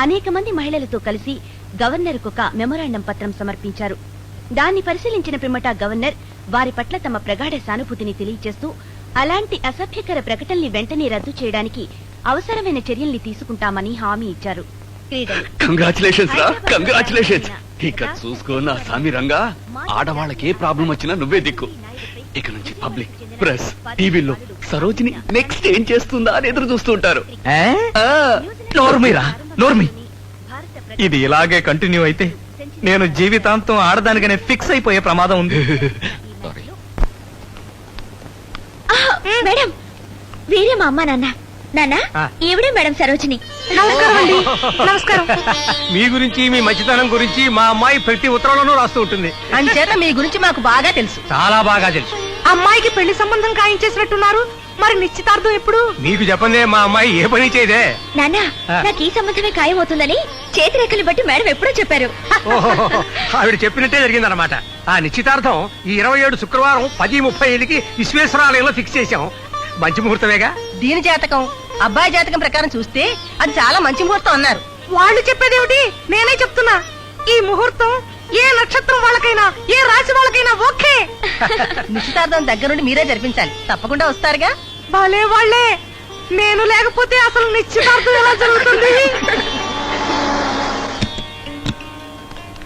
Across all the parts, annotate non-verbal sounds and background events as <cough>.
అనేక మంది మహిళలతో కలిసి గవర్నర్కు ఒక మెమొరాండం పత్రం సమర్పించారు. దాన్ని పరిశీలించిన పిమ్మట గవర్నర్ వారి పట్ల తమ ప్రగాఢ సానుభూతిని తెలియజేస్తూ అలాంటి అసభ్యకర ప్రకటనల్ని వెంటనే రద్దు చేయడానికి అవసరమైన చర్యల్ని తీసుకుంటామని హామీ ఇచ్చారు. క్రీడలు. కంగ్రాచులేషన్స్ రా. కంగ్రాచులేషన్స్ ఇక చూసుకో నా సామి రంగా. ఆడవాళ్ళకి ఏ ప్రాబ్లం వచ్చినా నువ్వే దిక్కు. ఇక నుంచి పబ్లిక్ ప్రెస్ టీవీలో సరోజిని నెక్స్ట్ ఏం చేస్తుందా అని ఎదురు చూస్తూ ఉంటారు. ఏ? ఆ, నోర్మీరా? నోర్మి. ఇది ఇలాగే కంటిన్యూ అయితే నేను జీవితాంతం ఆడదానికనే ఫిక్స్ అయిపోయే ప్రమాదం ఉంది. మేడం. వీరే మా అమ్మ నాన్న. నాన్న. ఈవిడే మేడం సరోజిని. నమస్కారం మీ గురించి మీ మంచితనం గురించి మా అమ్మాయి ప్రతి ఉత్తరంలోనూ రాస్తూ ఉంటుంది. అంచేత మీ గురించి మాకు బాగా తెలుసు. చాలా బాగా తెలుసు. అమ్మాయికి పెళ్ళి సంబంధం ఖాయించేసినట్టున్నారు మరి నిశ్చితార్థం ఎప్పుడు? మీకు చెప్పందే మా అమ్మాయి ఏ పని చేయదే నాన్న ఆ. నాకు ఈ సంబంధమే ఖాయమవుతుందని చేతిరేఖలు బట్టి మేడం ఎప్పుడో చెప్పారు. ఆవిడ చెప్పినట్టే జరిగిందన్నమాట. ఆ నిశ్చితార్థం ఈ ఇరవై ఏడు శుక్రవారం పది ముప్పై ఐదుకి విశ్వేశ్వరాలయంలో ఫిక్స్ చేశాం. మంచి ముహూర్తమేగా? దీని జాతకం అబ్బాయి జాతకం ప్రకారం చూస్తే అది చాలా మంచి ముహూర్తం అన్నారు. వాళ్ళు చెప్పేదేమిటి? నేనే చెప్తున్నా. ఈ ముహూర్తం ఏ నక్షత్రం వాళ్ళకైనా ఏ రాశి వాళ్ళకైనా ఓకే. నిశ్చితార్థం దగ్గర నుండి మీరే జరిపించాలి. తప్పకుండా వస్తారుగా. భలే వాళ్ళే. నేను లేకపోతే అసలు నిశ్చితార్థం ఎలా జరుగుతుంది?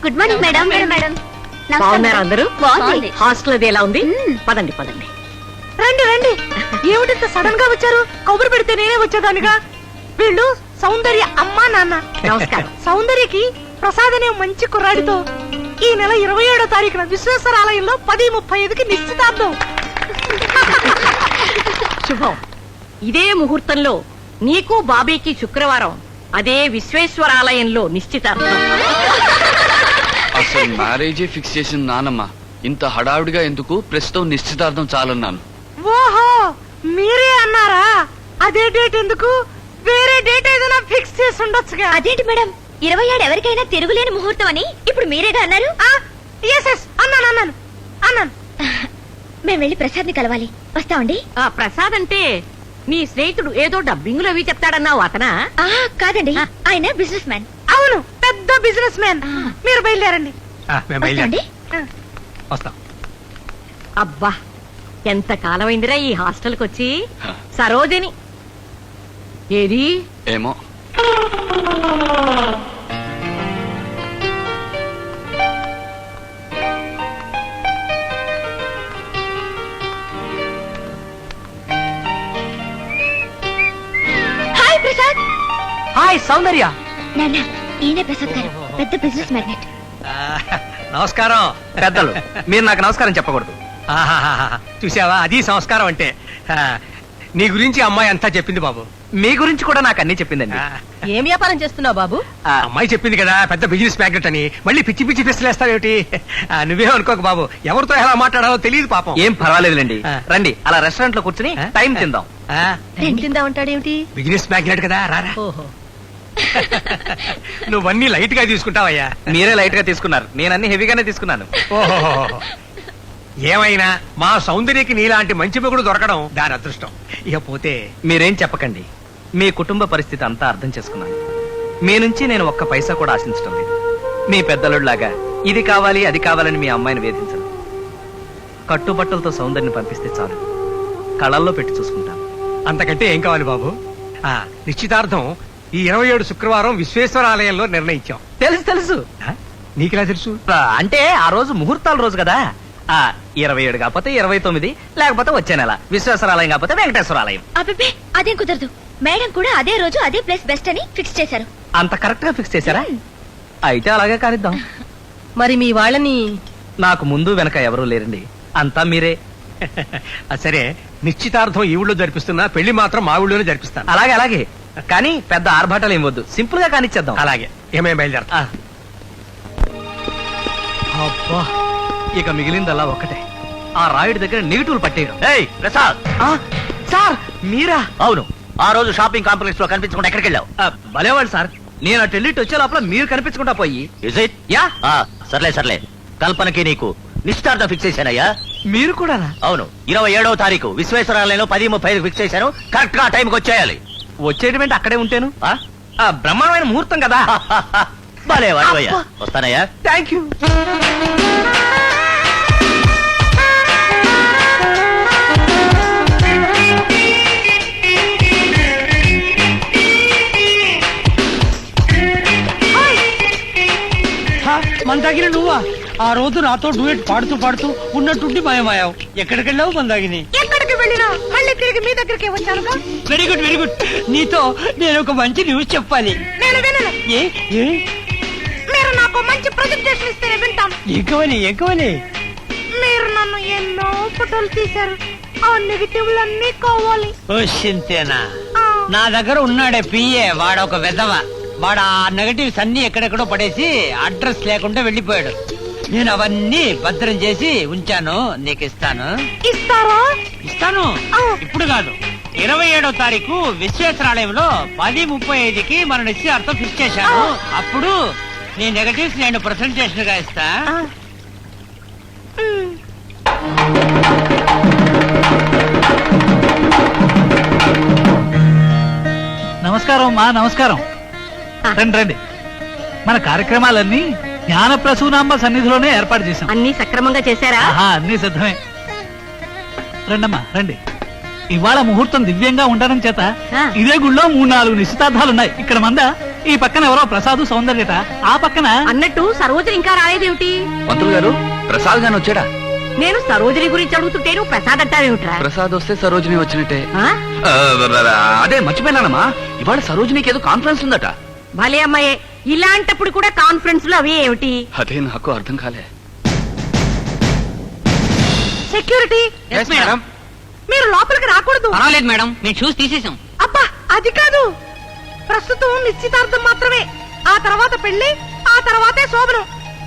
Good morning madam. మేడం. బాగున్నారా అందరూ? బాగుంది. హాస్టల్ అది ఎలా ఉంది. పదండి పదండి. రండి రండి. ఏమిటి సడన్గా వచ్చారు? కబురు పెడితే నేనే వచ్చేదానిగా? వీళ్ళు సౌందర్య అమ్మా నాన్న. నమస్కారం. సౌందర్యకి ప్రసాద్ అనే మంచి కుర్రాడితో ఈ నెల ఇరవై ఏడో తారీఖున విశ్వేశ్వర ఆలయంలో పది ముప్పై ఐదుకి నిశ్చితార్థం. శుభం. ఇదే ముహూర్తంలో నీకు బాబీకి శుక్రవారం. అదే విశ్వేశ్వరాలయంలో నిశ్చితార్థం అసలు మ్యారేజే ఫిక్స్ చేసిన నానమ్మ. ఇంత హడావిడిగా ఎందుకు? ప్రస్తుతం నిశ్చితార్థం చాలన్నాను. ఓహో మీరే అన్నారా? అదే డేట్ ఎందుకు? వేరే డేట్ ఏదైనా ఫిక్స్ చేసి ఉండొచ్చుగా. అదేంటి మేడం? ఇరవై ఏడు ఎవరికైనా తిరుగులేని ముహూర్తం అని ఇప్పుడు మీరేగా అన్నారు? ఎస్ ఎస్ అన్నాను అన్నాను అన్నాను. మేము వెళ్ళి ప్రసాద్ని కలవాలి వస్తామండి ఆ ప్రసాద్ అంటే నీ స్నేహితుడు ఏదో డబ్బింగులు అవి చెప్తాడన్నావు అతనా? ఆ కాదండి. ఆయన బిజినెస్ మ్యాన్ అవును పెద్ద బిజినెస్ మ్యాన్ మీరు బయలుదేరండి. ఆ, మేము బయలుదేరాం. వస్తామండి. వస్తాం. అబ్బా ఎంత కాలమైందిరా ఈ హాస్టల్కి వచ్చి సరోజిని. ఏది? ఏమో. హాయ్ సౌందర్య. నాన్న ఈయనే ప్రసాద్ గారు. పెద్ద బిజినెస్ మ్యాగ్నెట్. నమస్కారం. పెద్దలు మీరు నాకు నమస్కారం చెప్పకూడదు. ఆహాహాహా. చూసావా? అది సంస్కారం అంటే. ఆ, నీ గురించి అమ్మాయి అంతా చెప్పింది బాబు. మీ గురించి కూడా నాకు అన్ని చెప్పిందండి. ఆ, ఏం వ్యాపారం చేస్తున్నావు బాబు? ఆ, అమ్మాయి చెప్పింది కదా పెద్ద బిజినెస్ మ్యాగ్నెట్ అని. మళ్ళీ పిచ్చి పిచ్చి పిస్తలేస్తావేమిటి? ఆ, నువ్వే అనుకోక బాబు. ఎవరితో ఎలా మాట్లాడాలో తెలియదు పాపం. ఏం పర్వాలేదులేండి. ఆ. రండి అలా రెస్టారెంట్లో కూర్చుని ఆ? టైం తిందాం. ఆ, తిందా ఉంటాడేమిటి బిజినెస్ మ్యాగ్నెట్ కదా రారా. ఓహో. <laughs> నువ్వన్నీ లైట్గా తీసుకుంటావయ్యా. మీరే లైట్గా తీసుకున్నారు. నేను అన్ని హెవీగానే తీసుకున్నాను. ఓహో. ఏమైనా మా సౌందర్యకి నీలాంటి మంచి మొగుడు దొరకడం దాని అదృష్టం. ఇక పోతే మీరేం చెప్పకండి. మీ కుటుంబ పరిస్థితి అంతా అర్థం చేసుకున్నాను. మీ నుంచి నేను ఒక్క పైసా కూడా ఆశించడం లేదు. మీ పెద్దలులాగా ఇది కావాలి అది కావాలని మీ అమ్మాయిని వేధించను. కట్టుబట్టలతో సౌందర్యని పంపిస్తే చాలు. కళల్లో పెట్టి చూసుకుంటాను. అంతకంటే ఏం కావాలి బాబు? ఆ నిశ్చితార్థం ఈ ఇరవై ఏడు శుక్రవారం విశ్వేశ్వర ఆలయంలో నిర్ణయించాం. తెలుసు తెలుసు? నీకెలా తెలుసు? అంటే ఆ రోజు ముహూర్తాల రోజు కదా? ఆ ఇరవై ఏడు కాకపోతే ఇరవై తొమ్మిది లేకపోతే వచ్చే నెల. విశ్వేశ్వరాలయం కాకపోతే వెంకటేశ్వరాలయం. అబ్బే అదేం కుదరదు. మేడం కూడా అదే రోజు అదే ప్లేస్ బెస్ట్ అని ఫిక్స్ చేశారు. అంత కరెక్ట్గా ఫిక్స్ చేశారా? అయితే అలాగే కానిద్దాం. <laughs> మరి మీ వాళ్ళని నాకు ముందు వెనక ఎవరూ లేరండి. అంతా మీరే. <laughs> సరే నిశ్చితార్థం ఈ ఊళ్ళో జరిపిస్తున్నా పెళ్ళి మాత్రం మా ఊళ్ళోనే జరిపిస్తాను. అలాగే అలాగే. కానీ పెద్ద ఆర్భాటాలు ఏం వద్దు. సింపుల్గా కానిచ్చేద్దాం. అలాగే. ఏమేం బయలుదేరతా. అబ్బా ఇక మిగిలిందల్లా ఒక్కటే. ఆ రాయుడి దగ్గర నెగిటివ్ పట్టేయడం. ఏయ్ ప్రసాద్! సార్ మీరా? అవును. ఆ రోజు షాపింగ్ కాంప్లెక్స్లో కనిపించకుండా ఎక్కడికి వెళ్ళావు ఆ, భలేవాళ్ళు సార్. నేను అటు వెళ్ళి వచ్చే లోపల మీరు కనిపించకుండా పోయి. Is it yeah. సర్లే సర్లే. కల్పనకి నీకు నిశ్చితార్థం ఫిక్స్ చేశానయ్యా మీరు కూడా అవును. ఇరవై ఏడవ తారీఖు విశ్వేశ్వరాలయంలో పది ముప్పై ఫిక్స్ చేశాను. కరెక్ట్గా టైంకి వచ్చేయాలి. వచ్చేటమేంటి అక్కడే ఉంటాను? ఆ? ఆ బ్రహ్మాండమైన ముహూర్తం కదా. <laughs> భలే వాడివయ్యా వస్తానయ్యా. థ్యాంక్ యూ మందాగిని నువ్వా? ఆ రోజు నాతో డూయట్ పాడుతూ పాడుతూ ఉన్నట్టుండి మాయమాయావు ఎక్కడికి వెళ్ళావు మందాగిని? ఎక్కడికి వెళ్ళినా తిరిగి మీ దగ్గరికి వచ్చానుగా వెరీ గుడ్ వెరీ గుడ్ నీతో నేను ఒక మంచి న్యూస్ చెప్పాలి. నేను వినను ఏ? ఏ? మీరు నాకు మంచి ప్రజెంటేషన్ ఇస్తేనే వింటాను ఎక్కువని ఎక్కువని మీరు నన్ను ఎన్నో ఫోటోలు తీశారు. ఆ నెగిటివ్లన్నీ కావాలి. ఓ సింతేనా ఆ, నా దగ్గర ఉన్నాడే పిఏ వాడొక వెధవ. వాడు ఆ నెగటివ్స్ అన్ని ఎక్కడెక్కడో పడేసి అడ్రస్ లేకుండా వెళ్ళిపోయాడు. నేను అవన్నీ భద్రం చేసి ఉంచాను. నీకు ఇస్తాను ఇస్తారా? ఇస్తాను. ఇప్పుడు కాదు. ఇరవై ఏడో తారీఖు విశ్వేశ్వరాలయంలో పది ముప్పై ఐదుకి మన నిశ్చయార్థం ఫిక్స్ చేశాను. అప్పుడు నీ నెగటివ్స్ నేను ప్రజెంటేషన్గా ఇస్తా. నమస్కారం మా నమస్కారం. రండి రండి. మన కార్యక్రమాలన్నీ జ్ఞాన ప్రసూనాంబ సన్నిధిలోనే ఏర్పాటు చేశాం. అన్ని సక్రమంగా చేశారా? ఆహా అన్ని సిద్ధమే. రండమ్మా రండి. ఇవాళ ముహూర్తం దివ్యంగా ఉండడం చేత ఆ. ఇదే గుళ్ళో మూడు నాలుగు నిశ్చితార్థాలున్నాయి. ఇక్కడ మంద ఈ పక్కన ఎవరో ప్రసాదు సౌందర్యట ఆ పక్కన అన్నట్టు సరోజని ఇంకా రాలేదేమిటి? పంతులు గారు ప్రసాద్ గాని వచ్చాడా? నేను సరోజని గురించి అడుగుతుంటే నువ్వు ప్రసాద్ అంటావేమిట్రా? ప్రసాద్ వస్తే సరోజిని వచ్చినట్టే. ఆ? ఆ, అదే మర్చిపోయినానమ్మా. ఇవాళ సరోజినికి ఏదో కాన్ఫరెన్స్ ఉందట. భలే అమ్మాయే. ఇలాంటప్పుడు కూడా కాన్ఫరెన్స్లో అవి ఏమిటి? అదే నాకు అర్థం కాలే. సెక్యూరిటీ? మేడం మీరు లోపలికి రాకూడదు. పర్వాలేదు మేడం మేము చూసి తీసేసాం అబ్బా అది కాదు. ప్రస్తుతం నిశ్చితార్థం మాత్రమే. ఆ తర్వాత పెళ్ళి ఆ తర్వాతే శోభనం.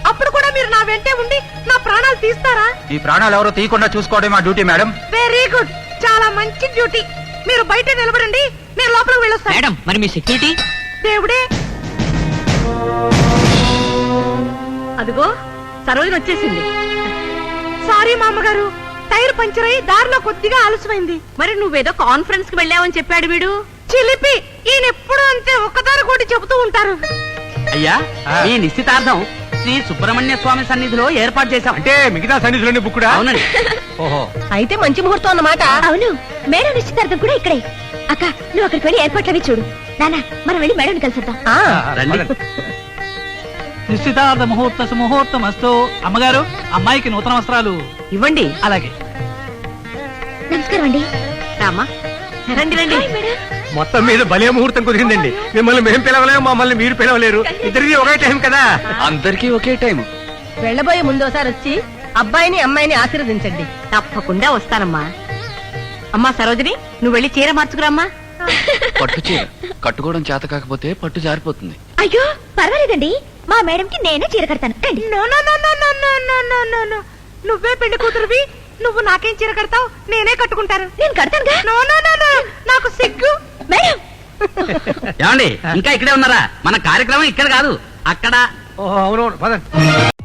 అప్పుడు కూడా మీరు నా వెంటే ఉండి నా ప్రాణాలు తీస్తారా? ఈ ప్రాణాలు ఎవరో తీయకుండా చూసుకోవడం మా డ్యూటీ మేడం వెరీ గుడ్ చాలా మంచి డ్యూటీ. మీరు బయట నిలబడండి. నేను లోపలికి వెళ్ళొస్తాను. మరి మీ సెక్యూరిటీ దేవుడే అదిగో సరోజని వచ్చేసింది. సారీ మా అమ్మగారు టైర్ పంచర్ అయి దారిలో కొద్దిగా ఆలస్యమైంది. మరి నువ్వేదో కాన్ఫరెన్స్కి వెళ్ళావని చెప్పాడు వీడు. చిలిపి ఈయన ఎప్పుడు అంతే ఒక్కదాని కూడా చెబుతూ ఉంటారు. అయ్యా ఈ నిశ్చితార్థం శ్రీ సుబ్రహ్మణ్య స్వామి సన్నిధిలో ఏర్పాటు చేశాం. అంటే మిగతా సన్నిధిలోని బుక్కుడా అవునండి. ఓహో. అయితే మంచి ముహూర్తం అన్నమాట. అవును మేడం నిశ్చితార్థం కూడా ఇక్కడే. అక్క నువ్వు అక్కడికి వెళ్ళి ఏర్పాట్లు అవి చూడు. నాన్న మనం వెళ్ళి మేడం కలిసిద్దాం. రండి. నిశ్చితార్థ ముహూర్త సుముహూర్తం అస్తు అమ్మగారు అమ్మాయికి నూతన వస్త్రాలు. ఇవ్వండి. అలాగే. నమస్కారం అండి. రామా రండి రండి. మొత్తం మీద భలే ముహూర్తం కుదిరిందండి. మిమ్మల్ని మేము పిలవలేము మమ్మల్ని మీరు పిలవలేరు. ఇద్దరిది ఒకే టైం కదా. అందరికీ ఒకే టైం వెళ్ళబోయే ముందు ఒకసారి వచ్చి అబ్బాయిని అమ్మాయిని ఆశీర్వదించండి. తప్పకుండా వస్తానమ్మా. అమ్మా సరోజిని నువ్వు వెళ్ళి చీర మార్చుకురామ్మా. పట్టు చీర కట్టుకోవడం చేత కాకపోతే పట్టు జారిపోతుంది అయ్యో పర్వాలేదండి మా మేడం కి నేనే చీర కడతాను రండి no no no no no no no no no no నువ్వే పెళ్ళి కూతురువి నువ్వు నాకేం చీర కడతావు నేనే కట్టుకుంటాను నేను కడతానుగా నో నో నో నో నాకు సిగ్గు మేడం ఏమండి ఇంకా ఇక్కడే ఉన్నారా మన కార్యక్రమం ఇక్కడ కాదు అక్కడ ఓహో అవునవును పదండి